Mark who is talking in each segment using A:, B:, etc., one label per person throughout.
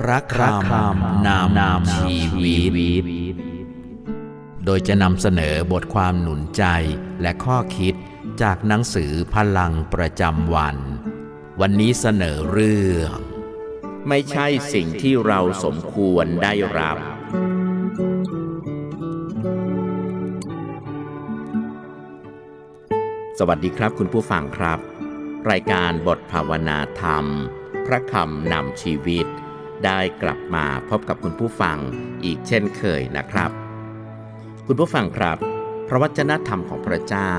A: พระคำนำนำชีวิต โดยจะนำเสนอบทความหนุนใจและข้อคิดจากหนังสือพลังประจำวัน วันนี้เสนอเรื่อง
B: ไม่ใช่สิ่งที่เราสมควรได้รับ สวัสดีครับคุณผู้ฟังครับ รายการบทภาวนาธรรม พระคำนำชีวิต ได้กลับมาพบกับคุณผู้ฟังอีกเช่นเคยนะครับ คุณผู้ฟังครับ พระวจนะธรรมของพระเจ้า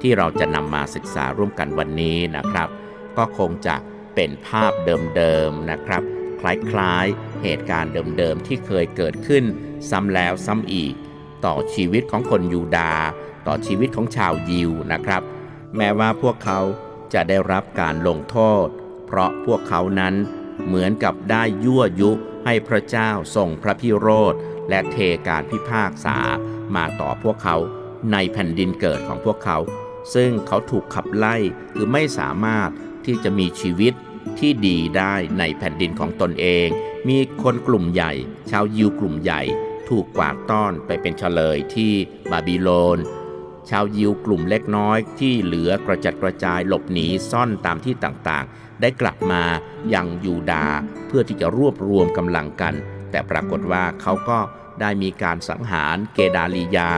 B: ที่เราจะนำมาศึกษาร่วมกันวันนี้นะครับ ก็คงจะเป็นภาพเดิมๆนะครับ คล้ายๆเหตุการณ์เดิมๆที่เคยเกิดขึ้น ซ้ำแล้วซ้ำอีก ต่อชีวิตของคนยูดา ต่อชีวิตของชาวยิวนะครับ แม้ว่าพวกเขาจะได้รับการลงโทษ เพราะพวกเขานั้น เหมือนกับได้ยั่วยุให้พระเจ้าทรงพระพิโรธและเทการพิพากษามาต่อพวกเขาในแผ่นดินเกิดของพวกเขา ซึ่งเขาถูกขับไล่คือไม่สามารถที่จะมีชีวิตที่ดีได้ในแผ่นดินของตนเอง มีคนกลุ่มใหญ่ ชาวยิวกลุ่มใหญ่ ถูกกวาดต้อนไปเป็นเฉลยที่บาบิโลน ชาวยิวกลุ่มเล็กน้อยที่เหลือกระจัดกระจายหลบหนีซ่อนตามที่ต่างๆ ได้กลับมายังยูดาเพื่อที่จะรวบรวมกำลังกัน แต่ปรากฏว่าเขาก็ได้มีการสังหารเกดาลียา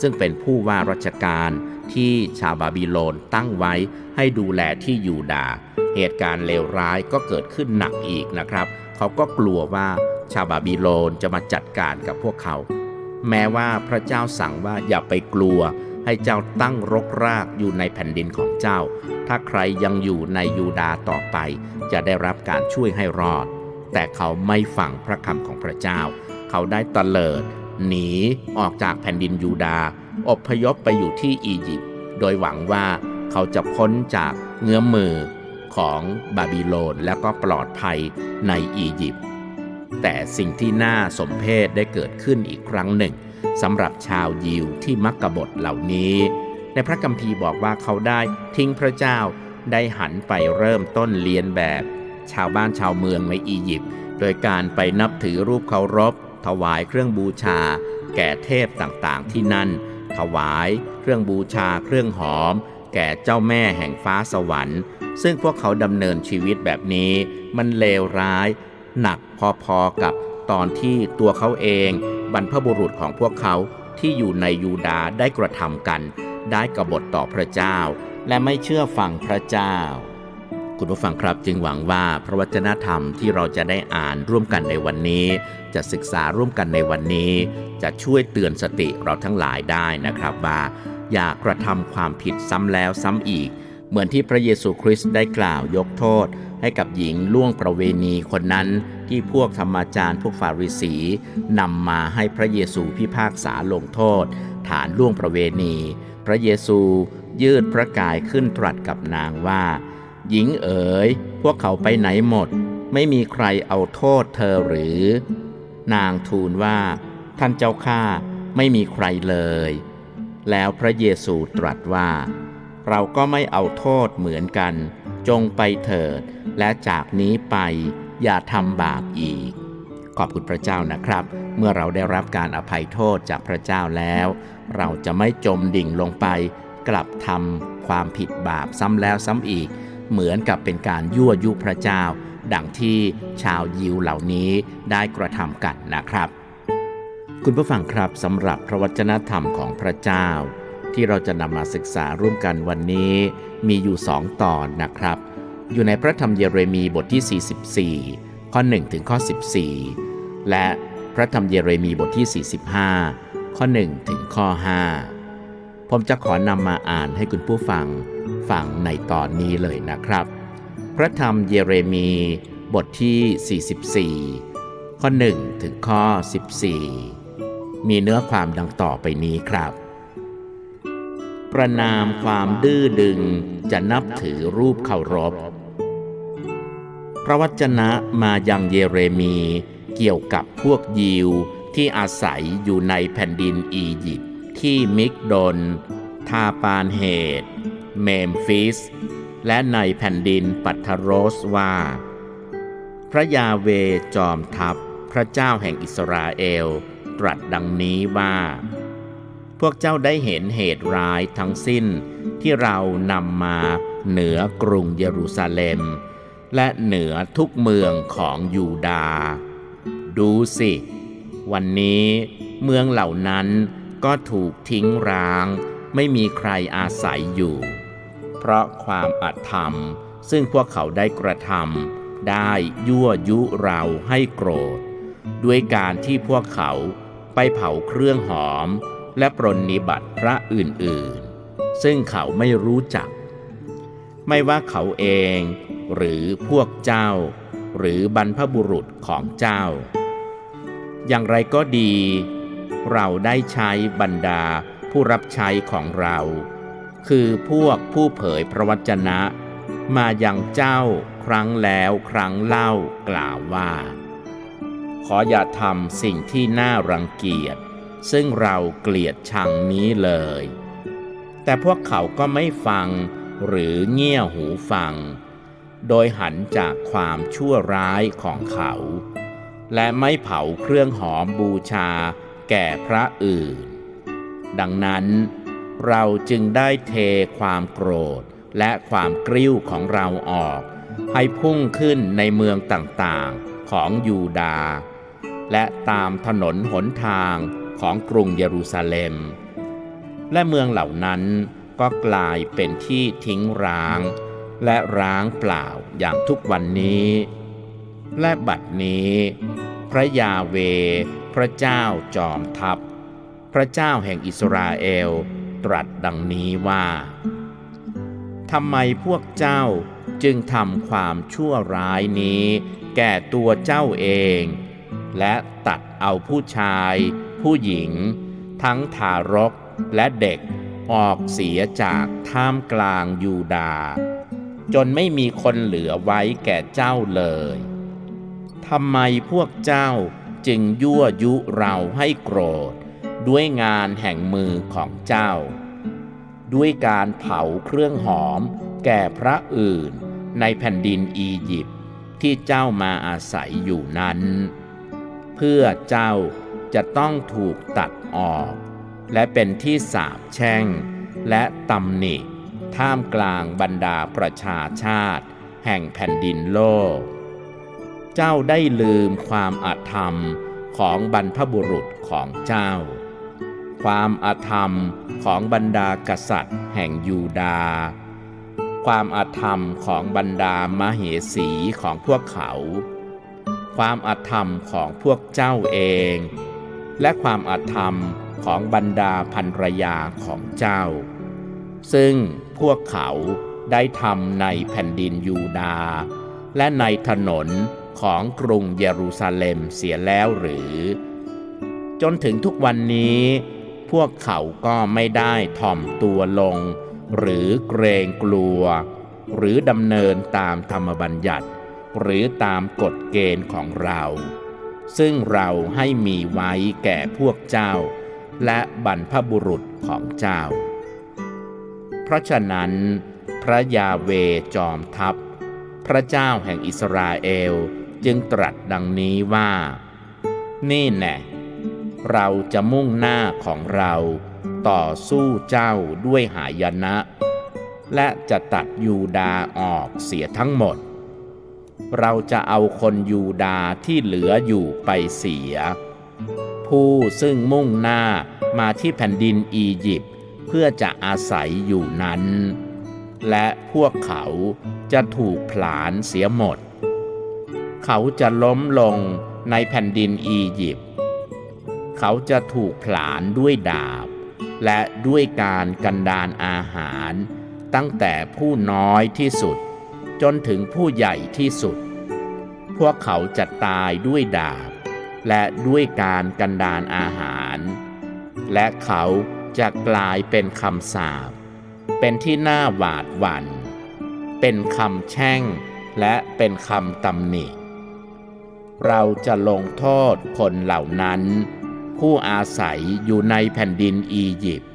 B: ซึ่งเป็นผู้ว่าราชการที่ชาวบาบิโลนตั้งไว้ให้ดูแลที่ยูดา เหตุการณ์เลวร้ายก็เกิดขึ้นหนักอีกนะครับ เขาก็กลัวว่าชาวบาบิโลนจะมาจัดการกับพวกเขา แม้ว่าพระเจ้าสั่งว่าอย่าไปกลัว ให้เจ้าตั้งรกรากอยู่ในแผ่นดินของเจ้า ถ้าใครยังอยู่ในยูดาต่อไป จะได้รับการช่วยให้รอด แต่เขาไม่ฟังพระคำของพระเจ้า เขาได้ตะเลิด หนีออกจากแผ่นดินยูดาห์อพยพไปอยู่ที่อียิปต์โดยหวังว่าเขาจะพ้นจากเงื้อมมือของบาบิโลนและก็ปลอดภัยในอียิปต์แต่สิ่งที่น่าสมเพชได้เกิดขึ้นอีกครั้งหนึ่ง สำหรับชาวยิวที่มักกบฏเหล่านี้ ในพระคัมภีร์บอกว่าเขาได้ทิ้งพระเจ้าได้หันไปเริ่มต้นเลียนแบบ ชาวบ้านชาวเมืองในอียิปต์โดยการไปนับถือรูปเคารพ ถวายเครื่องบูชา แก่เทพต่างๆ ที่นั่น ถวายเครื่องบูชาเครื่องหอม แก่เจ้าแม่แห่งฟ้าสวรรค์ ซึ่งพวกเขาดำเนินชีวิตแบบนี้ มันเลวร้าย หนักพอๆกับตอนที่ตัวเขาเอง บรรพบุรุษของพวกเขาที่อยู่ในยูดาได้กระทำกัน ได้กบฏต่อพระเจ้า และไม่เชื่อฟังพระเจ้า คุณผู้ฟังครับจึงหวังว่าพระวจนะธรรมที่เราจะได้อ่านร่วมกันในวันนี้ จะศึกษาร่วมกันในวันนี้ จะช่วยเตือนสติเราทั้งหลายได้นะครับว่า อย่ากระทำความผิดซ้ำแล้วซ้ำอีก เหมือนที่พระเยซูคริสต์ได้กล่าวยกโทษ ให้กับหญิงล่วงประเวณีคนนั้นที่พวกธรรมาจารย์พวกฟาริสีนำมาให้พระเยซูพิพากษาลงโทษ ฐานล่วงประเวณี พระเยซูยืดพระกายขึ้นตรัสกับนางว่า หญิงเอ๋ย พวกเขาไปไหนหมด ไม่มีใครเอาโทษเธอหรือ นางทูลว่า ท่านเจ้าข้าไม่มีใครเลย แล้วพระเยซูตรัสว่า เราก็ไม่เอาโทษเหมือนกัน จงไปเถิด และจากนี้ไปอย่าทำบาปอีก ขอบคุณพระเจ้านะครับ เมื่อเราได้รับการอภัยโทษจากพระเจ้าแล้ว เราจะไม่จมดิ่งลงไป กลับทำความผิดบาปซ้ำแล้วซ้ำอีก เหมือนกับเป็นการยั่วยุพระเจ้า ดังที่ชาวยิวเหล่านี้ได้กระทำกันนะครับ คุณผู้ฟังครับสำหรับพระวจนะธรรมของพระเจ้า ที่เราจะนำมาศึกษาร่วมกันวันนี้ มีอยู่สองตอนนะครับ อยู่ในพระธรรมเยเรมีบทที่ 44 ข้อ 1 ถึงข้อ 14 และพระธรรมเยเรมีบทที่ 45 ข้อ 1 ถึงข้อ 5 ผมจะขอนำมาอ่านให้คุณผู้ฟังฟังในตอนนี้เลยนะครับ พระธรรมเยเรมีบทที่ 44 ข้อ 1 ถึงข้อ 14 มีเนื้อความดังต่อไปนี้ครับ ประนามความดื้อดึงจะนับถือรูปเคารพ พระวจนะมายังเยเรมีเกี่ยวกับพวกยิวที่อาศัยอยู่ในแผ่นดินอียิปต์ที่มิกดน ทาปานเฮดเมมฟิส และในแผ่นดินปัทโรสว่า พระยาเวจอมทัพพระเจ้าแห่งอิสราเอล ตรัสดังนี้ว่า พวกเจ้าได้เห็นเหตุร้ายทั้งสิ้นที่เรานำมาเหนือกรุงเยรูซาเล็ม และเหนือทุกเมืองของยูดาห์ดูสิ วันนี้เมืองเหล่านั้นก็ถูกทิ้งร้าง ไม่มีใครอาศัยอยู่ เพราะความอาธรรมซึ่งพวกเขาได้กระทำได้ยั่วยุเราให้โกรธ ด้วยการที่พวกเขาไปเผาเครื่องหอม และปรนนิบัติพระอื่นๆ ซึ่งเขาไม่รู้จัก ไม่ว่าเขาเองหรือพวกเจ้า หรือบรรพบุรุษของเจ้า อย่างไรก็ดี เราได้ใช้บรรดาผู้รับใช้ของเรา คือพวกผู้เผยพระวจนะ มายังเจ้าครั้งแล้วครั้งเล่ากล่าวว่า ขออย่าทำสิ่งที่น่ารังเกียจ ซึ่งเราเกลียดชังนี้เลย แต่พวกเขาก็ไม่ฟังหรือเงี่ยหูฟัง โดยหันจากความชั่วร้ายของเขา และไม่เผาเครื่องหอมบูชาแก่พระอื่น ดังนั้นเราจึงได้เทความโกรธและความกริ้วของเราออก ให้พุ่งขึ้นในเมืองต่างๆของยูดาห์และตามถนนหนทาง ของกรุงเยรูซาเล็ม และเมืองเหล่านั้นก็กลายเป็นที่ทิ้งร้าง และร้างเปล่าอย่างทุกวันนี้ และบัดนี้ พระยาเว พระเจ้าจอมทัพ พระเจ้าแห่งอิสราเอลตรัสดังนี้ว่าทำไมพวกเจ้าจึงทำความชั่วร้ายนี้ แก่ตัวเจ้าเอง และตัดเอาผู้ชาย ผู้หญิง ทั้งทารกและเด็กออกเสียจากท่ามกลางยูดา จนไม่มีคนเหลือไว้แก่เจ้าเลยทำไมพวกเจ้าจึงยั่วยุเราให้โกรธ ด้วยงานแห่งมือของเจ้า ด้วยการเผาเครื่องหอมแก่พระอื่นในแผ่นดินอียิปต์ที่เจ้ามาอาศัยอยู่นั้น เพื่อเจ้า จะต้องถูกตัดออก และเป็นที่สาปแช่ง และตำหนิ ท่ามกลางบรรดาประชาชาติ แห่งแผ่นดินโลก เจ้าได้ลืมความอาธรรมของบรรพบุรุษของเจ้า ความอาธรรมของบรรดากษัตริย์ แห่งยูดา ความอาธรรมของบรรดามเหสีของพวกเขา ความอาธรรมของพวกเจ้าเอง และความอาธรรมของบรรดาภรรยาของเจ้า ซึ่งพวกเขาได้ทำในแผ่นดินยูดาห์และในถนนของกรุงเยรูซาเล็มเสียแล้วหรือ จนถึงทุกวันนี้ พวกเขาก็ไม่ได้ถ่อมตัวลง หรือเกรงกลัว หรือดำเนินตามธรรมบัญญัติ หรือตามกฎเกณฑ์ของเรา ซึ่งเราให้มีไว้แก่พวกเจ้า และบรรพบุรุษของเจ้า เพราะฉะนั้น พระยาเวจอมทัพ พระเจ้าแห่งอิสราเอลจึงตรัสดังนี้ว่า นี่แน่เราจะมุ่งหน้าของเราต่อสู้เจ้าด้วยหายนะ และจะตัดยูดาห์ออกเสียทั้งหมด เราจะเอาคนยูดาห์ที่เหลืออยู่ไปเสีย ผู้ซึ่งมุ่งหน้ามาที่แผ่นดินอียิปต์เพื่อจะอาศัยอยู่นั้น และพวกเขาจะถูกผลาญเสียหมด เขาจะล้มลงในแผ่นดินอียิปต์เขาจะถูกผลาญด้วยดาบ และด้วยการกันดานอาหาร ตั้งแต่ผู้น้อยที่สุด จนถึงผู้ใหญ่ที่สุด พวกเขาจะตายด้วยดาบ และด้วยการกันดานอาหาร และเขาจะกลายเป็นคำสาปเป็นที่น่าหวาดหวัน่น เป็นคำแช่งและเป็นคำตำหนิ เราจะลงโทษคนเหล่านั้น ผู้อาศัยอยู่ในแผ่นดินอียิปต์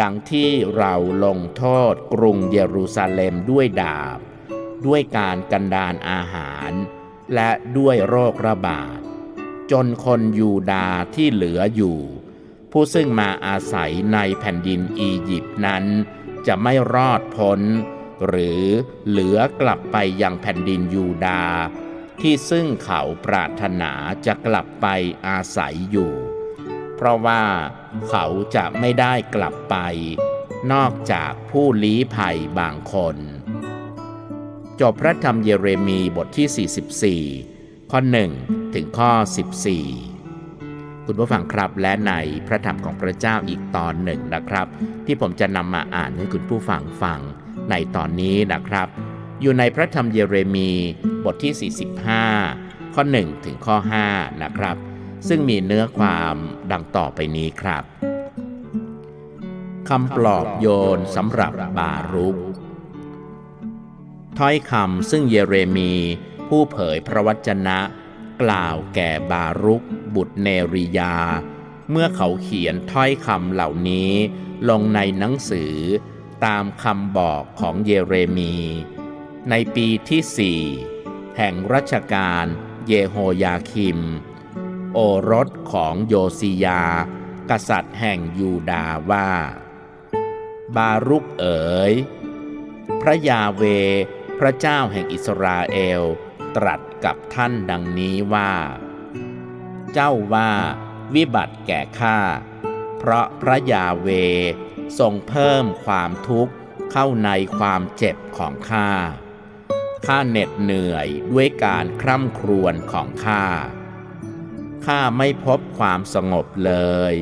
B: ดังที่เราลงโทษกรุงเยรูซาเล็มด้วยดาบ ด้วยการกันดานอาหาร และด้วยโรคระบาด จนคนยูดาห์ที่เหลืออยู่ ผู้ซึ่งมาอาศัยในแผ่นดินอียิปต์นั้น จะไม่รอดพ้น หรือเหลือกลับไปยังแผ่นดินยูดาห์ที่ซึ่งเขาปรารถนาจะกลับไปอาศัยอยู่ เพราะว่าเขาจะไม่ได้กลับไปนอกจากผู้ลี้ภัยบางคน จบพระธรรมเยเรมีบทที่ 44 ข้อ 1 ถึงข้อ 14 คุณผู้ฟังครับและในพระธรรมของพระเจ้าอีกตอนหนึ่งนะครับ ที่ผมจะนำมาอ่านให้คุณผู้ฟังฟังในตอนนี้นะครับ อยู่ในพระธรรมเยเรมีบทที่ 45 ข้อ 1 ถึงข้อ 5 นะครับ ซึ่งมีเนื้อความดังต่อไปนี้ครับคำปลอบโยนสำหรับบารุก ถ้อยคำซึ่งเยเรมี ผู้เผยพระวจนะ กล่าวแก่บารุก บุตรเนริยา เมื่อเขาเขียนถ้อยคำเหล่านี้ลงในหนังสือ ตามคำบอกของเยเรมี ในปีที่สี่แห่งรัชกาลเยโฮยาคิม โอรสของโยซียา กษัตริย์แห่งยูดาว่า บารุกเอ๋ย พระยาเว พระเจ้าแห่งอิสราเอล ตรัสกับท่านดังนี้ว่า เจ้าว่าวิบัติแก่ข้า เพราะพระยาเวทรงเพิ่มความทุกข์เข้าในความเจ็บของข้า ข้าเหน็ดเหนื่อยด้วยการคร่ำครวญของข้า ข้าไม่พบความสงบเลย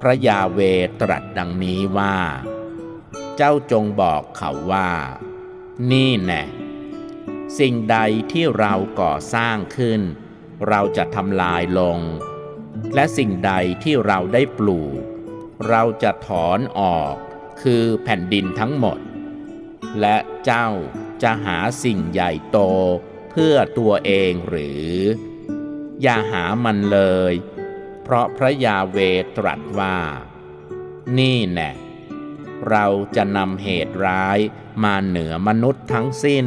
B: พระยาเวตรัสดังนี้ว่า เจ้าจงบอกเขาว่า นี่แน่สิ่งใดที่เราก่อสร้างขึ้น เราจะทำลายลง และสิ่งใดที่เราได้ปลูก เราจะถอนออกคือแผ่นดินทั้งหมด และเจ้าจะหาสิ่งใหญ่โตเพื่อตัวเองหรือ อย่าหามันเลย เพราะพระยาเวตรัสว่า นี่แน่ เราจะนำเหตุร้ายมาเหนือมนุษย์ทั้งสิ้น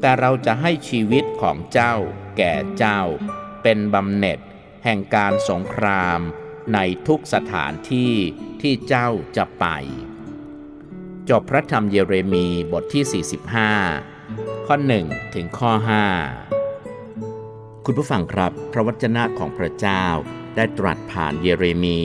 B: แต่เราจะให้ชีวิตของเจ้าแก่เจ้า เป็นบำเหน็จแห่งการสงครามในทุกสถานที่ที่เจ้าจะไป จบพระธรรมเยเรมีบทที่ 45 ข้อ 1 ถึงข้อ 5 คุณผู้ฟังครับ พระวจนะของพระเจ้าได้ตรัสผ่านเยเรมี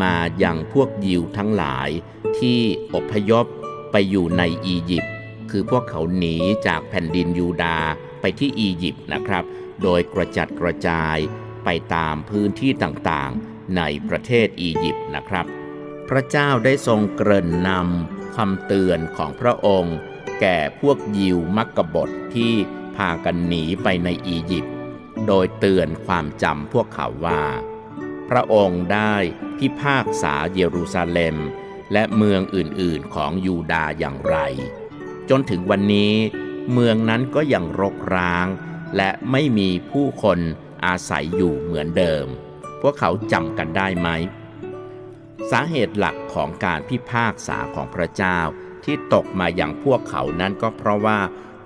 B: มาอยังพวกยิวทั้งหลายที่อพยพไปอยู่ในอียิปต์คือพวกเขาหนีจากแผ่นดินยูดาห์ไปที่อียิปต์นะครับ โดยกระจัดกระจายไปตามพื้นที่ต่างๆในประเทศอียิปต์นะครับ พระเจ้าได้ทรงเกริ่นนำคำเตือนของพระองค์ แก่พวกยิวมักกบฏที่พากันหนีไปในอียิปต์โดยเตือนความจำพวกเขาว่า พระองค์ได้พิพากษาเยรูซาเล็ม และเมืองอื่นๆของยูดาห์อย่างไร จนถึงวันนี้เมืองนั้นก็ยังรกร้าง และไม่มีผู้คนอาศัยอยู่เหมือนเดิม พวกเขาจำกันได้ไหม สาเหตุหลักของการพิพากษาของพระเจ้าที่ตกมาอย่างพวกเขานั้นก็เพราะว่า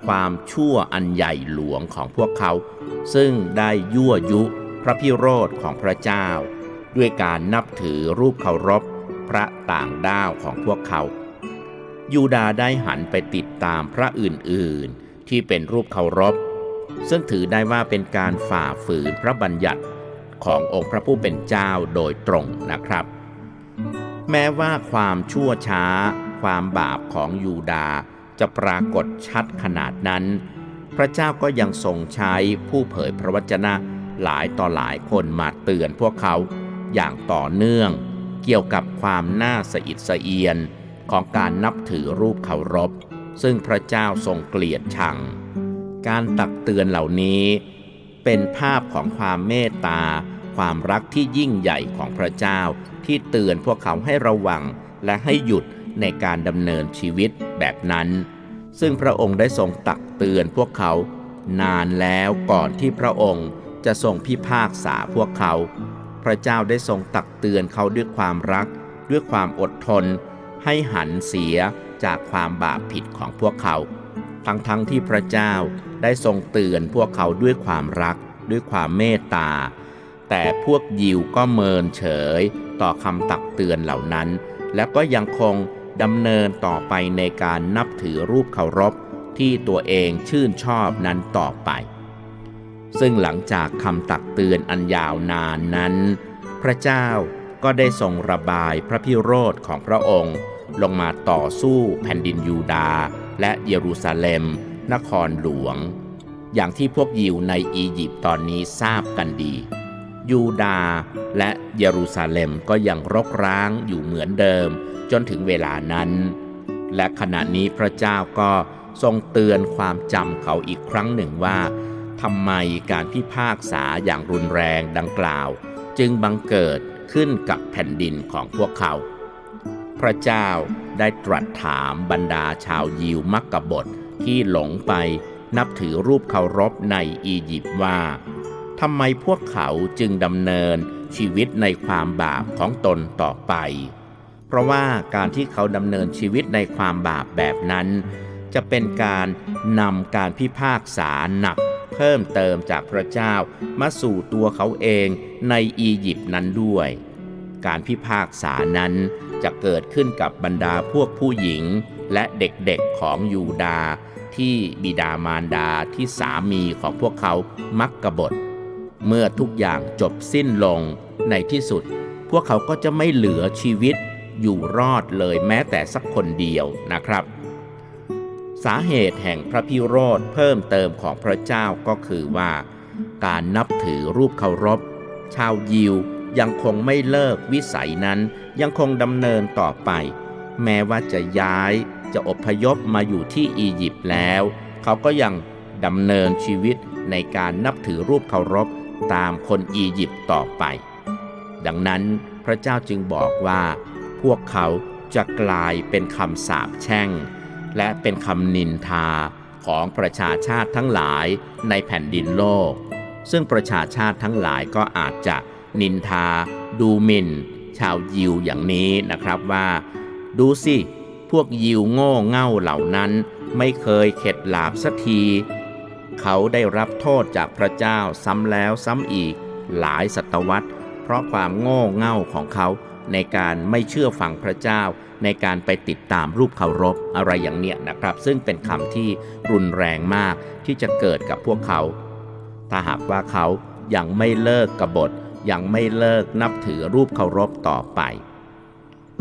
B: ความชั่วอันใหญ่หลวงของพวกเขา ซึ่งได้ยั่วยุ พระพิโรธของพระเจ้า ด้วยการนับถือรูปเคารพพระต่างด้าวของพวกเขา ยูดาห์ได้หันไปติดตามพระอื่นๆ ที่เป็นรูปเคารพ ซึ่งถือได้ว่าเป็นการฝ่าฝืนพระบัญญัติขององค์พระผู้เป็นเจ้าโดยตรงนะครับ แม้ว่าความชั่วช้า ความบาปของยูดาห์จะปรากฏชัดขนาดนั้น พระเจ้าก็ยังทรงใช้ผู้เผยพระวจนะ หลายต่อหลายคนมาเตือนพวกเขาอย่างต่อเนื่องเกี่ยวกับความน่าสะอิดสะเอียนของการนับถือรูปเคารพ ซึ่งพระเจ้าทรงเกลียดชัง การตักเตือนเหล่านี้ เป็นภาพของความเมตตา ความรักที่ยิ่งใหญ่ของพระเจ้าที่เตือนพวกเขาให้ระวังและให้หยุดในการดำเนินชีวิตแบบนั้น ซึ่งพระองค์ได้ทรงตักเตือนพวกเขานานแล้วก่อนที่พระองค์ จะทรงพิพากษาพวกเขา พระเจ้าได้ทรงตักเตือนเขาด้วยความรัก ด้วยความอดทน ให้หันเสียจากความบาปผิดของพวกเขา ทั้งๆทที่พระเจ้าได้ทรงเตือนพวกเขาด้วยความรัก ด้วยความเมตตา แต่พวกยิวก็เมินเฉยต่อคำตักเตือนเหล่านั้น แล้วก็ยังคงดำเนินต่อไปในการนับถือรูปเคารพที่ตัวเองชื่นชอบนั้นต่อไป ซึ่งหลังจากคำตักเตือนอันยาวนานนั้น พระเจ้าก็ได้ทรงระบายพระพิโรธของพระองค์ ลงมาต่อสู้แผ่นดินยูดาห์และเยรูซาเล็ม นครหลวง อย่างที่พวกยิวในอียิปต์ตอนนี้ทราบกันดี ยูดาห์และเยรูซาเล็มก็ยังรกร้างอยู่เหมือนเดิม จนถึงเวลานั้น และขณะนี้พระเจ้าก็ทรงเตือนความจำเขาอีกครั้งหนึ่งว่า ทำไมการพิพากษาอย่างรุนแรงดังกล่าว จึงบังเกิดขึ้นกับแผ่นดินของพวกเขา พระเจ้าได้ตรัสถามบรรดาชาวยิวมักกบฏที่หลงไปนับถือรูปเคารพในอียิปต์ว่าทำไมพวกเขาจึงดำเนินชีวิตในความบาปของตนต่อไป เพราะว่าการที่เขาดำเนินชีวิตในความบาปแบบนั้น จะเป็นการนำการพิพากษาหนัก เพิ่มเติมจากพระเจ้ามาสู่ตัวเขาเองในอียิปต์นั้นด้วย การพิพากษานั้นจะเกิดขึ้นกับบรรดาพวกผู้หญิงและเด็กๆของยูดาที่บิดามารดาที่สามีของพวกเขามักกบฏ เมื่อทุกอย่างจบสิ้นลงในที่สุด พวกเขาก็จะไม่เหลือชีวิตอยู่รอดเลยแม้แต่สักคนเดียวนะครับ สาเหตุแห่งพระพิโรธเพิ่มเติมของพระเจ้าก็คือว่า การนับถือรูปเคารพ ชาวยิวยังคงไม่เลิกวิสัยนั้นยังคงดำเนินต่อไป แม้ว่าจะย้ายจะอพยพมาอยู่ที่อียิปต์แล้ว เขาก็ยังดำเนินชีวิตในการนับถือรูปเคารพตามคนอียิปต์ต่อไป ดังนั้นพระเจ้าจึงบอกว่า พวกเขาจะกลายเป็นคำสาปแช่ง และเป็นคำนินทาของประชาชาติทั้งหลายในแผ่นดินโลก ซึ่งประชาชาติทั้งหลายก็อาจจะนินทา ดูหมิ่น ชาวยิวอย่างนี้นะครับว่า ดูสิ พวกยิวโง่เง่าเหล่านั้นไม่เคยเข็ดหลาบสักที เขาได้รับโทษจากพระเจ้าซ้ำแล้วซ้ำอีกหลายศตวรรษ เพราะความโง่เง่าของเขา ในการไม่เชื่อฟังพระเจ้า ในการไปติดตามรูปเคารพอะไรอย่างเนี้ยนะครับ ซึ่งเป็นคำที่รุนแรงมากที่จะเกิดกับพวกเขา ถ้าหากว่าเขายังไม่เลิกกบฏยังไม่เลิกนับถือรูปเคารพต่อไป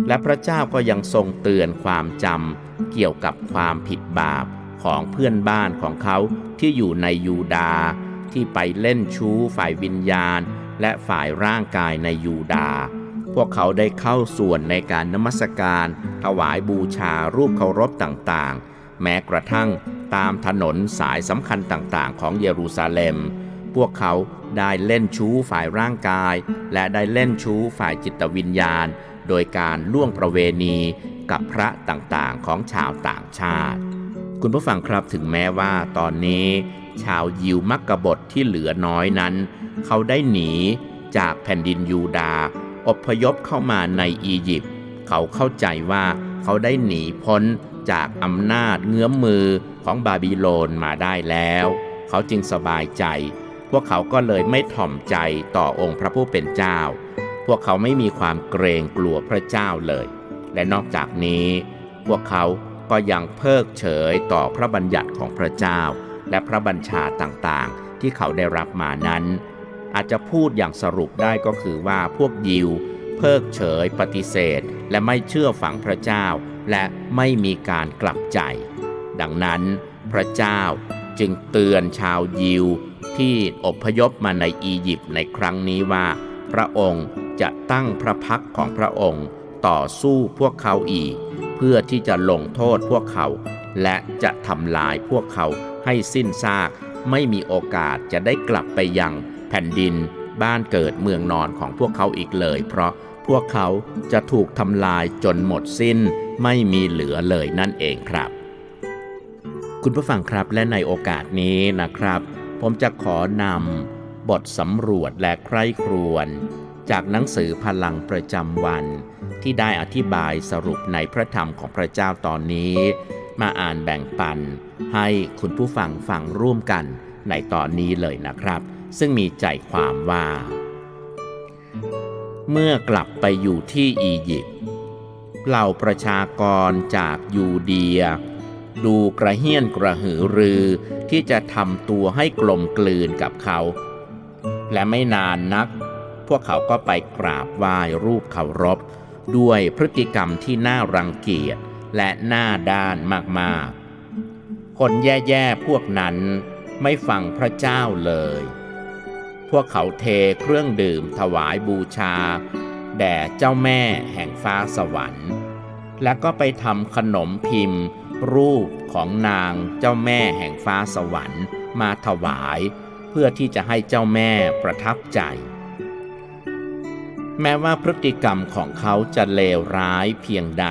B: และพระเจ้าก็ยังทรงเตือนความจำเกี่ยวกับความผิดบาปของเพื่อนบ้านของเขาที่อยู่ในยูดาห์ที่ไปเล่นชู้ฝ่ายวิญญาณ และฝ่ายร่างกายในยูดาห์ พวกเขาได้เข้าส่วนในการนมัสการ ถวายบูชารูปเคารพต่างๆ แม้กระทั่งตามถนนสายสำคัญต่างๆ ของเยรูซาเล็ม พวกเขาได้เล่นชู้ฝ่ายร่างกาย และได้เล่นชู้ฝ่ายจิตวิญญาณ โดยการล่วงประเวณีกับพระต่างๆ ของชาวต่างชาติ คุณผู้ฟังครับถึงแม้ว่าตอนนี้ ชาวยิวมักกบฏที่เหลือน้อยนั้น เขาได้หนีจากแผ่นดินยูดาห์ อพยพเข้ามาในอียิปต์เขาเข้าใจว่าเขาได้หนีพ้นจากอำนาจเงื้อมมือของบาบิโลนมาได้แล้ว เขาจึงสบายใจ พวกเขาก็เลยไม่ถ่อมใจต่อองค์พระผู้เป็นเจ้า พวกเขาไม่มีความเกรงกลัวพระเจ้าเลย และนอกจากนี้ พวกเขาก็ยังเพิกเฉยต่อพระบัญญัติของพระเจ้า และพระบัญชาต่างๆ ที่เขาได้รับมานั้น อาจจะพูดอย่างสรุปได้ก็คือว่าพวกยิว เพิกเฉย ปฏิเสธ และไม่เชื่อฝังพระเจ้า และไม่มีการกลับใจ ดังนั้นพระเจ้าจึงเตือนชาวยิวที่อพยพมาในอียิปต์ในครั้งนี้ว่า พระองค์จะตั้งพระพักของพระองค์ต่อสู้พวกเขาอีก เพื่อที่จะลงโทษพวกเขา และจะทำลายพวกเขาให้สิ้นซาก ไม่มีโอกาสจะได้กลับไปยัง แผ่นดินบ้านเกิดเมืองนอนของพวกเขาอีกเลย เพราะพวกเขาจะถูกทำลายจนหมดสิ้นไม่มีเหลือเลยนั่นเองครับ คุณผู้ฟังครับและในโอกาสนี้นะครับ ผมจะขอนำบทสำรวจและใคร่ครวญจากหนังสือพลังประจำวัน ที่ได้อธิบายสรุปในพระธรรมของพระเจ้าตอนนี้ มาอ่านแบ่งปัน ให้คุณผู้ฟังฟังร่วมกันในตอนนี้เลยนะครับ ซึ่งมีใจความว่า เมื่อกลับไปอยู่ที่อียิปต์เหล่าประชากรจากยูเดีย ดูกระเฮี้ยนกระหือรือที่จะทำตัวให้กลมกลืนกับเขา และไม่นานนัก พวกเขาก็ไปกราบไหว้รูปเคารพ ด้วยพฤติกรรมที่น่ารังเกียจและหน้าด้านมากๆ คนแย่ ๆ พวกนั้นไม่ฟังพระเจ้าเลย พวกเขาเทเครื่องดื่มถวายบูชา แด่เจ้าแม่แห่งฟ้าสวรรค์ และก็ไปทำขนมพิมพ์ รูปของนางเจ้าแม่แห่งฟ้าสวรรค์ มาถวาย เพื่อที่จะให้เจ้าแม่ประทับใจ แม้ว่าพฤติกรรมของเขาจะเลวร้ายเพียงใด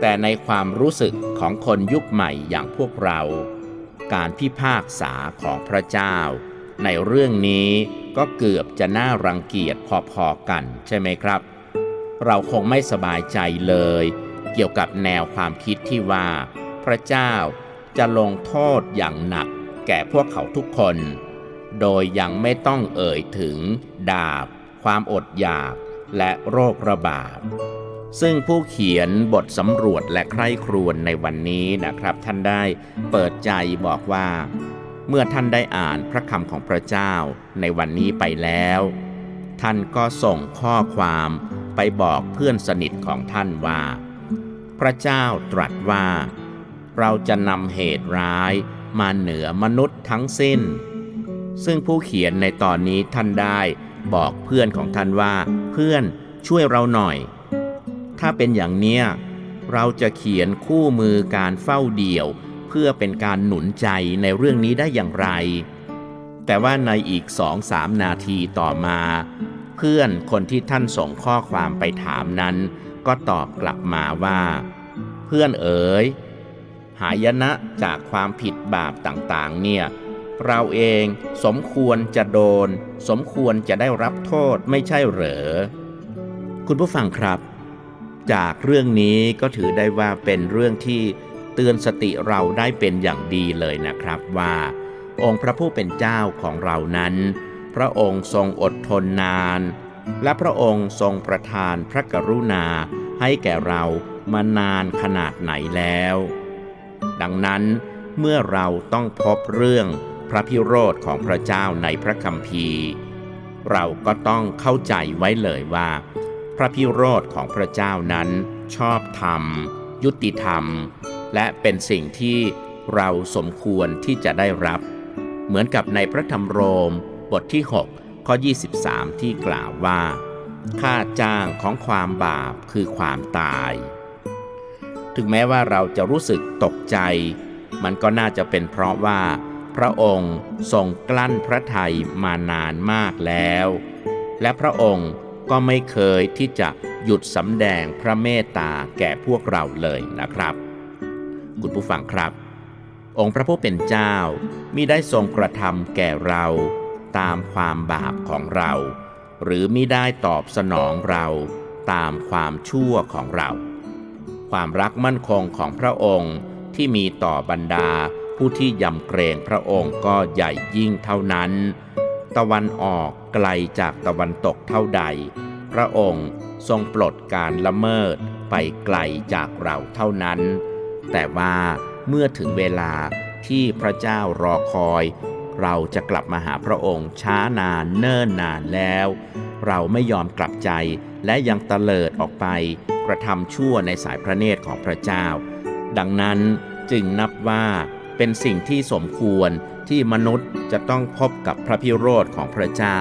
B: แต่ในความรู้สึกของคนยุคใหม่อย่างพวกเรา การพิพากษาของพระเจ้า ในเรื่องนี้ก็เกือบจะน่ารังเกียจพอๆกันใช่ไหมครับ เราคงไม่สบายใจเลย เกี่ยวกับแนวความคิดที่ว่า พระเจ้าจะลงโทษอย่างหนักแก่พวกเขาทุกคน โดยยังไม่ต้องเอ่ยถึง ดาบ ความอดอยากและโรคระบาด ซึ่งผู้เขียนบทสำรวจและใคร่ครวญในวันนี้นะครับ ท่านได้เปิดใจบอกว่า เมื่อท่านได้อ่านพระคำของพระเจ้าในวันนี้ไปแล้ว ท่านก็ส่งข้อความไปบอกเพื่อนสนิทของท่านว่า พระเจ้าตรัสว่า เราจะนำเหตุร้ายมาเหนือมนุษย์ทั้งสิ้น ซึ่งผู้เขียนในตอนนี้ท่านได้บอกเพื่อนของท่านว่า เพื่อนช่วยเราหน่อย ถ้าเป็นอย่างเนี้ยเราจะเขียนคู่มือการเฝ้าเดี่ยว พื่อเป็นการหนุนใจในเรื่องนี้ได้อย่างไร แต่ว่าในอีกสองสามนาทีต่อมา เพื่อนคนที่ท่านส่งข้อความไปถามนั้น ก็ตอบกลับมาว่า เพื่อนเอ๋ยหายนะจากความผิดบาปต่างๆ เนี่ย เราเองสมควรจะโดน สมควรจะได้รับโทษไม่ใช่เหรอ คุณผู้ฟังครับ จากเรื่องนี้ก็ถือได้ว่าเป็นเรื่องที่ เตือนสติเราได้เป็นอย่างดีเลยนะครับว่า องค์พระผู้เป็นเจ้าของเรานั้น พระองค์ทรงอดทนนาน และพระองค์ทรงประทานพระกรุณาให้แก่เรามานานขนาดไหนแล้ว ดังนั้นเมื่อเราต้องพบเรื่องพระพิโรธของพระเจ้าในพระคัมภีร์ เราก็ต้องเข้าใจไว้เลยว่า พระพิโรธของพระเจ้านั้นชอบธรรม ยุติธรรม และเป็นสิ่งที่เราสมควรที่จะได้รับ เหมือนกับในพระธรรมโรม บทที่ 6 ข้อ 23 ที่กล่าวว่า ค่าจ้างของความบาปคือความตาย ถึงแม้ว่าเราจะรู้สึกตกใจ มันก็น่าจะเป็นเพราะว่า พระองค์ทรงกลั้นพระทัยมานานมากแล้ว และพระองค์ก็ไม่เคยที่จะหยุดสำแดงพระเมตตาแก่พวกเราเลยนะครับ คุณผู้ฟังครับ องค์พระผู้เป็นเจ้ามิได้ทรงกระทำแก่เราตามความบาปของเรา หรือมิได้ตอบสนองเราตามความชั่วของเรา ความรักมั่นคงของพระองค์ที่มีต่อบรรดาผู้ที่ยำเกรงพระองค์ก็ใหญ่ยิ่งเท่านั้น ตะวันออกไกลจากตะวันตกเท่าใด พระองค์ทรงปลดการละเมิดไปไกลจากเราเท่านั้น แต่ว่าเมื่อถึงเวลาที่พระเจ้ารอคอย เราจะกลับมาหาพระองค์ช้านานเนิ่นนานแล้ว เราไม่ยอมกลับใจและยังตะเลิดออกไปกระทำชั่วในสายพระเนตรของพระเจ้า ดังนั้นจึงนับว่าเป็นสิ่งที่สมควรที่มนุษย์จะต้องพบกับพระพิโรธของพระเจ้า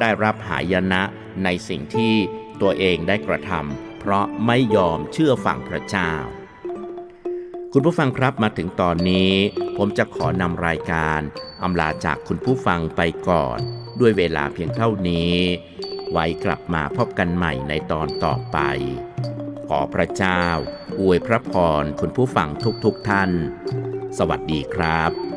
B: ได้รับหายนะในสิ่งที่ตัวเองได้กระทำเพราะไม่ยอมเชื่อฟังพระเจ้า
C: คุณผู้ฟังครับมาถึงตอนนี้ ผมจะขอนำรายการอำลาจากคุณผู้ฟังไปก่อน ด้วยเวลาเพียงเท่านี้ ไว้กลับมาพบกันใหม่ในตอนต่อไป ขอพระเจ้า อวยพระพรคุณผู้ฟังทุกๆกท่าน สวัสดีครับ